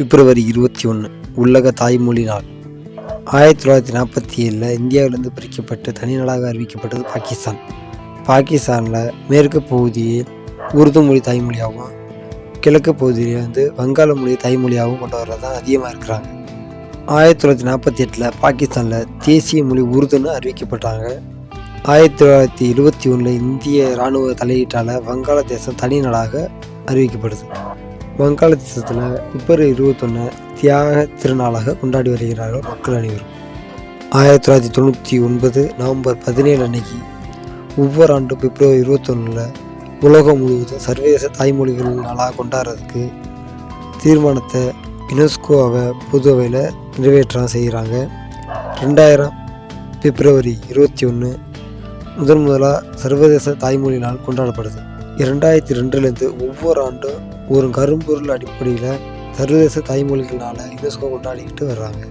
பிப்ரவரி இருபத்தி ஒன்று உலக தாய்மொழி நாள். ஆயிரத்தி தொள்ளாயிரத்தி நாற்பத்தி ஏழில் இந்தியாவிலிருந்து பிரிக்கப்பட்டு தனிநாடாக அறிவிக்கப்பட்டது பாகிஸ்தான். பாகிஸ்தானில் மேற்கு பகுதியில் உருது மொழி தாய்மொழியாகவும் கிழக்கு பகுதியில் வந்து வங்காள மொழி தாய்மொழியாகவும் கொண்டு வர்றது தான் அதிகமாக இருக்கிறாங்க. ஆயிரத்தி தொள்ளாயிரத்தி நாற்பத்தி எட்டில் பாகிஸ்தானில் தேசிய மொழி உருதுன்னு அறிவிக்கப்பட்டாங்க. ஆயிரத்தி தொள்ளாயிரத்தி எழுபத்தி ஒன்றில் இந்திய இராணுவ தலையீட்டால் வங்காளதேசம் தனி நாடாக அறிவிக்கப்படுது. வங்காளதேசத்தில் பிப்ரவரி இருபத்தொன்று தியாக திருநாளாக கொண்டாடி வருகிறார்கள் மக்கள் அனைவரும். ஆயிரத்தி தொள்ளாயிரத்தி தொண்ணூற்றி ஒன்பது நவம்பர் பதினேழு அன்னைக்கு ஒவ்வொரு ஆண்டும் பிப்ரவரி இருபத்தொன்னில் உலகம் முழுவதும் சர்வதேச தாய்மொழிகள் நாளாக கொண்டாடுறதுக்கு தீர்மானத்தை யுனெஸ்கோவை புதுவையில் நிறைவேற்ற செய்கிறாங்க. ரெண்டாயிரம் பிப்ரவரி இருபத்தி ஒன்று முதன் முதலாக சர்வதேச தாய்மொழி நாள் கொண்டாடப்படுது. இரண்டாயிரத்தி ரெண்டுலேருந்து ஒவ்வொரு ஆண்டும் ஒரு கரும்பொருள் அடிப்படையில் சர்வதேச தாய்மொழிகளால் யுனெஸ்கோ கொண்டாடிக்கிட்டு வர்றாங்க.